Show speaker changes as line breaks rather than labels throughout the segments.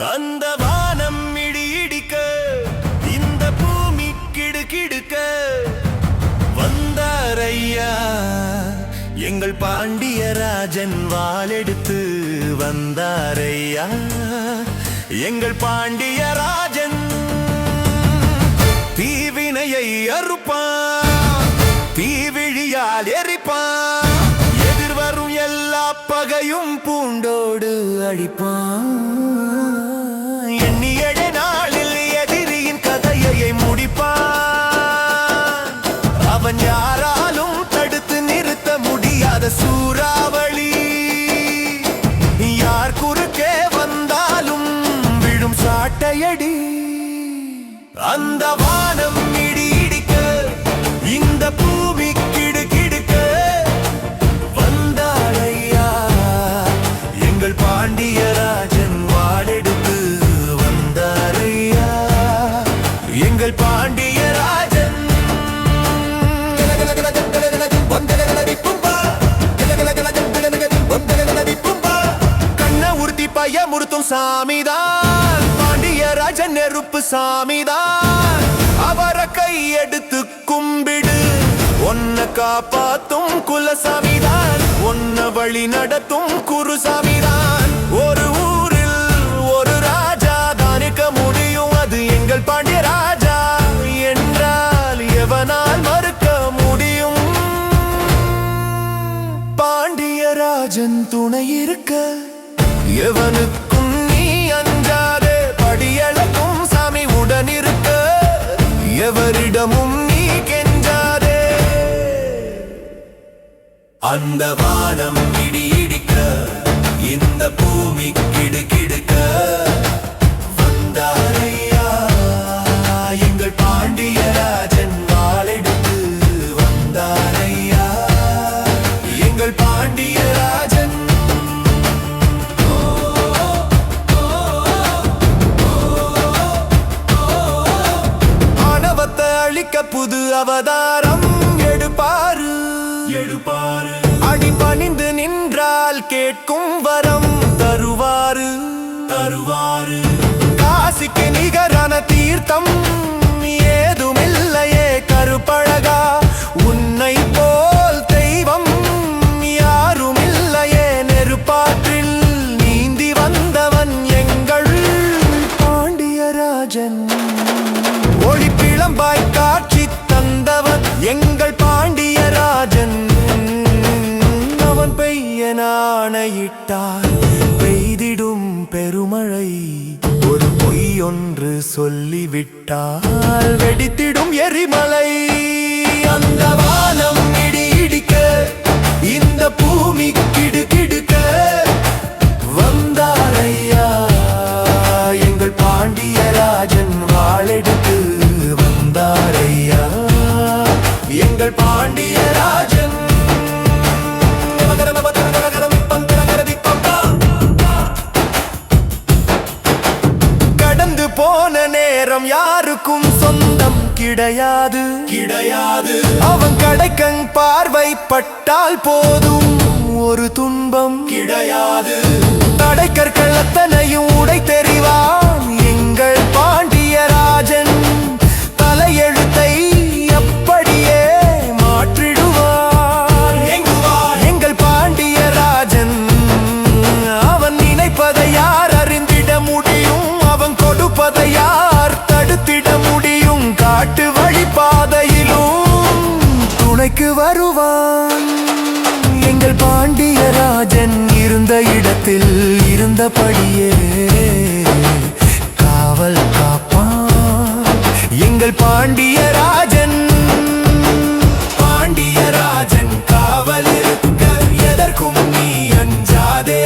அந்த வானம் இடி இடிக்க இந்த பூமி கிடுகிடுக்க வந்தாரையா எங்கள் பாண்டியராஜன் வாளெடுத்து வந்தாரையா எங்கள் பாண்டியராஜன் தீவினையை அறுப்பான் தீவிழியால் எரிப்பான் எதிர்வரும் எல்லா பகையும் பூண்டோடு அழிப்பான். முடியாத சூறாவளி. யார் குறுக்கே வந்தாலும் விழும் சாட்டையடி. அந்த வானம் பயமுறுத்தும் சாமிதான். பாண்டியராஜன் நெருப்பு சாமிதான். அவரை கையெடுத்து கும்பிடு. ஒன்ன காப்பாத்தும் குலசாமிதான். ஒன்ன வழி நடத்தும் குருசாமிதான். ஒரு ஊரில் ஒரு ராஜா தானிக்க முடியும் அது எங்கள் பாண்டிய ராஜா. என்றால் எவனால் மறுக்க முடியும்? பாண்டியராஜன் துணை இருக்க எவனுக்கும் நீ அஞ்சாதே படியளக்கும் சாமி உடன் எவரிடமும் நீ கெஞ்சாதே. அந்த வானம் இடி இடிக்க இந்த பூமி கிடுகிடுக்க அழிக்க புது அவதாரம் எடுப்பாரு. எடுப்பாரு. அடி பணிந்து நின்றால் கேட்கும் வரம் தருவாரு. தருவாரு. காசிக்கு நிகரான தீர்த்தம் நாணையிட்டால் பெய்திடும் பெருமழை. ஒரு பொய் ஒன்று சொல்லிவிட்டால் வெடித்திடும் எரிமலை. கிடையாது. கிடையாது. அவன் கடைக்கண் பார்வைப்பட்டால் போதும் ஒரு துன்பம். கிடையாது. தடைக்கற்கள் அத்தனையும் உடை தெரிவான் வருவான். எங்கள் பாண்டியராஜன் இருந்த இடத்தில் இருந்தபடியே காவல் காப்பான். எங்கள் பாண்டியராஜன் பாண்டியராஜன் காவல் இருக்க எதற்கும் நீ அஞ்சாதே.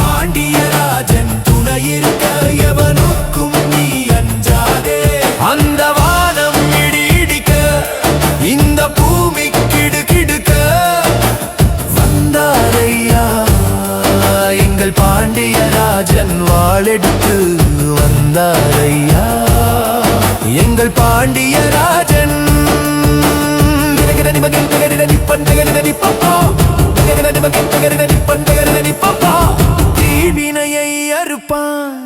பாண்டியராஜன் துணை இருக்க எவனுக்கும் நீ அஞ்சாதே. அந்த வாழெடுத்து வந்தாரையா? எங்கள் பாண்டியராஜன் மகன் தகரிட நிப்பன் தகரிட நிப்பப்பா தகரிட மகன் தகரிட நிப்பன் தகரிட நிப்பப்பா தீவினையை அறுப்பான்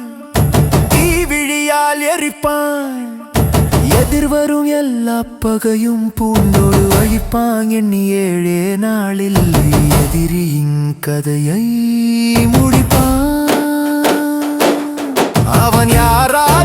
தீவிழியால் எரிப்பான். எதிர்வரும் எல்லா பகையும் பூண்டோடு வைப்பான் எண்ணி ஏழே நாளில் எதிரியின் கதையை முடிப்பான். அவன் யாரா?